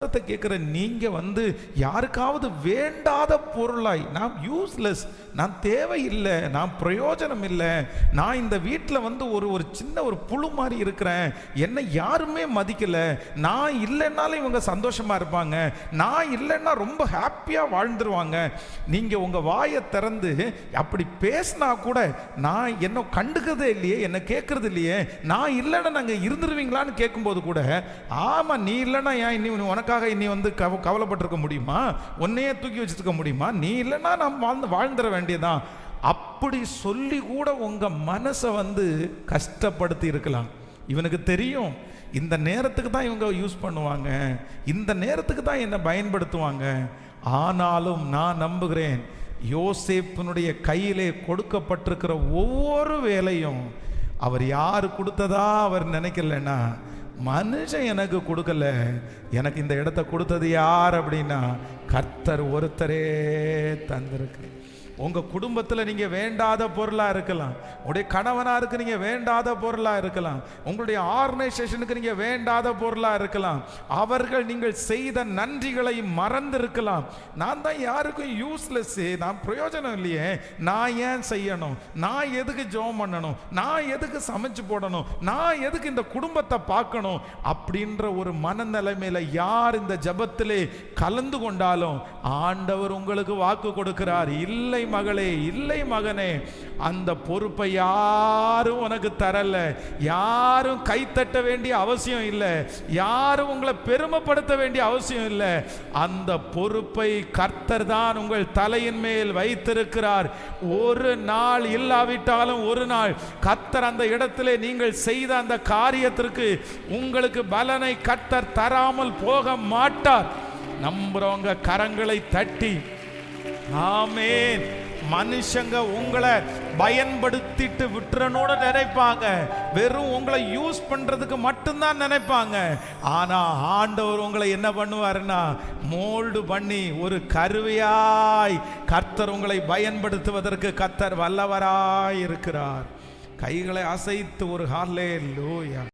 சத்தத்தை கேட்குற நீங்கள் வந்து யாருக்காவது வேண்டாத பொருளாய் நான் யூஸ்லெஸ் நான் தேவையில்லை நான் பிரயோஜனம் இல்லை நான் இந்த வீட்டில் வந்து ஒரு ஒரு சின்ன ஒரு புழு மாதிரி இருக்கிறேன் என்னை யாருமே மதிக்கலை நான் இல்லைன்னாலும் இவங்க சந்தோஷமா இருப்பாங்க நான் இல்லைன்னா ரொம்ப ஹாப்பியாக வாழ்ந்துருவாங்க. நீங்கள் உங்கள் வாயை திறந்து அப்படி பேசினா கூட நான் என்ன கண்டுக்கிறதே இல்லையே என்ன கேட்குறது இல்லையே நான் இல்லைன்னா நாங்கள் இருந்துருவீங்களான்னு கேட்கும்போது கூட ஆமாம் நீ இல்லைன்னா ஏன் இன்னும் உனக்கு உனக்காக இனி வந்து கவ கவலைப்பட்டிருக்க முடியுமா? உன்னையே தூக்கி வச்சிருக்க முடியுமா? நீ இல்லைன்னா நாம் வாழ்ந்து வாழ்ந்துட வேண்டியதான் அப்படி சொல்லி கூட உங்கள் மனசை வந்து கஷ்டப்படுத்தி இருக்கலாம். இவனுக்கு தெரியும் இந்த நேரத்துக்கு தான் இவங்க யூஸ் பண்ணுவாங்க. இந்த நேரத்துக்கு தான் என்னை பயன்படுத்துவாங்க. ஆனாலும் நான் நம்புகிறேன் யோசேப்பினுடைய கையிலே கொடுக்கப்பட்டிருக்கிற ஒவ்வொரு வேலையும் அவர் யார் கொடுத்ததா அவர் நினைக்கலன்னா மனுஷன் எனக்கு கொடுக்கல. எனக்கு இந்த இடத்த கொடுத்தது யார் அப்படின்னா கர்த்தர் ஒருத்தரே தந்திருக்கு. உங்கள் குடும்பத்தில் நீங்கள் வேண்டாத பொருளாக இருக்கலாம். உங்களுடைய கணவனாருக்கு நீங்கள் வேண்டாத பொருளாக இருக்கலாம். உங்களுடைய ஆர்கனைசேஷனுக்கு நீங்கள் வேண்டாத பொருளாக இருக்கலாம். அவர்கள் நீங்கள் செய்த நன்றிகளை மறந்து இருக்கலாம் நான் தான் யாருக்கும் யூஸ்லெஸ்ஸு நான் பிரயோஜனம் இல்லையே. நான் ஏன் செய்யணும்? நான் எதுக்கு ஜெபம் பண்ணணும்? நான் எதுக்கு சமைச்சு போடணும்? நான் எதுக்கு இந்த குடும்பத்தை பார்க்கணும்? அப்படின்ற ஒரு மனநிலைமையில யார் இந்த ஜபத்திலே கலந்து கொண்டாலும் ஆண்டவர் உங்களுக்கு வாக்கு கொடுக்கிறார். இல்லை மகளே இல்லை மகனே அந்த பொறுப்பை யாரும் உனக்கு தரல. யாரும் கைத்தட்ட வேண்டிய அவசியம் இல்லை. யாரும் உங்களை பெருமைப்படுத்த வேண்டிய அவசியம் இல்லை. அந்த பொறுப்பை கர்த்தர் தான் உங்கள் தலையின் மேல் வைத்திருக்கிறார். ஒரு நாள் இல்லாவிட்டாலும் ஒரு நாள் கர்த்தர் அந்த இடத்திலே நீங்கள் செய்த அந்த காரியத்திற்கு உங்களுக்கு பலனை கர்த்தர் தராமல் போக மாட்டார். நம்புறவங்க கரங்களை தட்டி ஆமேன். மனுஷங்க உங்களை பயன்படுத்திட்டு விட்டுறனோட நினைப்பாங்க. வெறும் உங்களை யூஸ் பண்றதுக்கு மட்டும்தான் நினைப்பாங்க. ஆனா ஆண்டவர் உங்களை என்ன பண்ணுவாருன்னா மோல்டு பண்ணி ஒரு கருவியாய் கர்த்தர் உங்களை பயன்படுத்துவதற்கு கர்த்தர் வல்லவராய் இருக்கிறார் கைகளை அசைத்து ஒரு ஹாலே லோயா